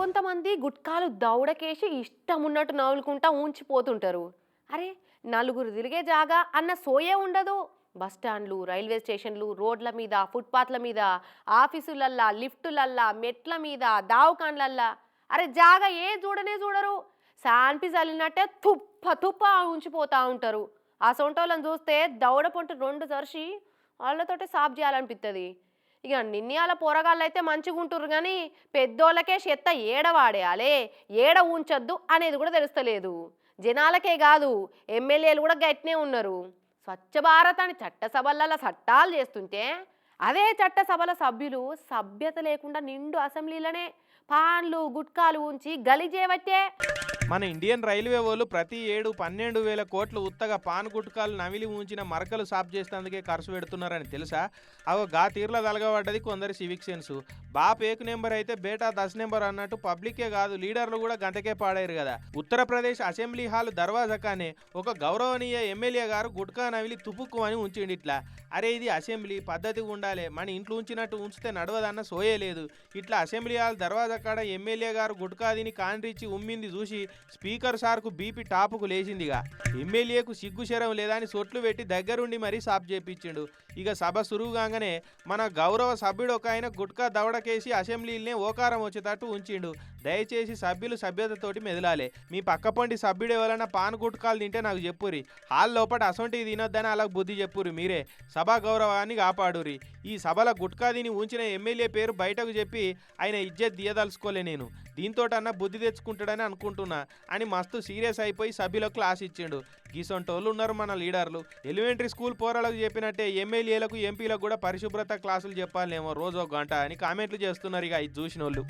కొంతమంది గుట్కాలు దౌడకేసి ఇష్టం ఉన్నట్టు నవ్వులుకుంటా ఉంచిపోతుంటారు అరే నలుగురు తిరిగే జాగా అన్న సోయే ఉండదు. బస్ స్టాండ్లు రైల్వే స్టేషన్లు రోడ్ల మీద ఫుట్పాత్ల మీద ఆఫీసులల్లా లిఫ్టులల్లా మెట్ల మీద దావకాన్లల్లా. అరే జాగా ఏ చూడనే చూడరు శాన్పి చల్లినట్టే తుప్ప తుప్ప ఉంచిపోతూ ఉంటారు. ఆ సొంటోళ్ళని చూస్తే దౌడ పొంటి రెండు సరిసి వాళ్ళతోటే సాఫ్ చేయాలనిపిస్తుంది ఇక నిన్నయాల పోరగాళ్ళు అయితే మంచిగా ఉంటుర్రు కానీ పెద్దోళ్ళకే చెత్త ఏడ వాడేయాలే? ఏడ ఉంచొద్దు అనేది కూడా తెలుస్తలేదు. జనాలకే కాదు ఎమ్మెల్యేలు కూడా గట్టినే ఉన్నారు. స్వచ్ఛ భారత్ అని చట్టసభలలో చట్టాలు చేస్తుంటే అదే చట్టసభల సభ్యులు సభ్యత లేకుండా నిండు అసెంబ్లీలోనే పాన్లు గుట్కాలు ఉంచి గలిజేవట్టే మన ఇండియన్ రైల్వే వాళ్ళు ప్రతి ఏడు పన్నెండు వేల కోట్లు ఉత్తగా పాన్ గుట్కాలు నవిలి ఉంచిన మరకలు సాఫ్ చేసేందుకే ఖర్చు పెడుతున్నారని తెలుసా? అవ గా తీర్ల తలగబడ్డది కొందరి సివిక్ సెన్స్ బాప్ ఏక్ నెంబర్ అయితే బేటా దశ నెంబర్ అన్నట్టు పబ్లికే కాదు లీడర్లు కూడా గంటకే పాడారు కదా. ఉత్తరప్రదేశ్ అసెంబ్లీ హాల్ దర్వాజకానే ఒక గౌరవనీయ ఎమ్మెల్యే గారు గుట్కా నవిలి తుపుక్కు అని ఉంచిండి ఇట్లా. అరే ఇది అసెంబ్లీ పద్ధతి ఉండాలి మన ఇంట్లో ఉంచినట్టు ఉంచితే నడవదన్న సోయే లేదు. ఇట్లా అసెంబ్లీ హాల్ దర్వాజా కాడ ఎమ్మెల్యే గారు గుట్కా తిని కాండ్రిచ్చి ఉమ్మింది చూసి స్పీకర్ సార్కు బీపీ టాపుకు లేచిందిగా. ఎమ్మెల్యేకు సిగ్గుశరం లేదని సొట్లు పెట్టి దగ్గరుండి మరీ సాప్ చేపించిండు. ఇక సభ సురువుగానే మన గౌరవ సభ్యుడు ఒక ఆయన గుట్కా దవడకేసి అసెంబ్లీలనే ఓకారం వచ్చేటట్టు ఉంచిండు. దయచేసి సభ్యులు సభ్యతతోటి మెదలాలి. మీ పక్కపండి సభ్యుడు ఎవరైనా పాన్ గుట్కాలు తింటే నాకు చెప్పురి హాల్ లోపల అసొంటివి తినొద్దని అలా బుద్ధి చెప్పురి మీరే. సభా గౌరవాన్ని కాపాడురి ఈ సభల గుట్కా తిని ఉంచిన ఎమ్మెల్యే పేరు బయటకు చెప్పి ఆయన ఇజ్జత్ దియదలుచుకోలే నేను. దీంతోటన్నా బుద్ధి తెచ్చుకుంటాడని అనుకుంటున్నా. అని మస్తు సీరియస్ అయిపోయి సభ్యులకు క్లాస్ ఇచ్చిండు. గీసొంటోళ్ళు ఉన్నారు మన లీడర్లు. ఎలిమెంటరీ స్కూల్ పోరాలకు చెప్పినట్టే ఎమ్మెల్యేలకు ఎంపీలకు కూడా పరిశుభ్రత క్లాసులు చెప్పాలేమో రోజు ఒక గంట అని కామెంట్లు చేస్తున్నారు ఇక ఇది చూసిన వాళ్ళు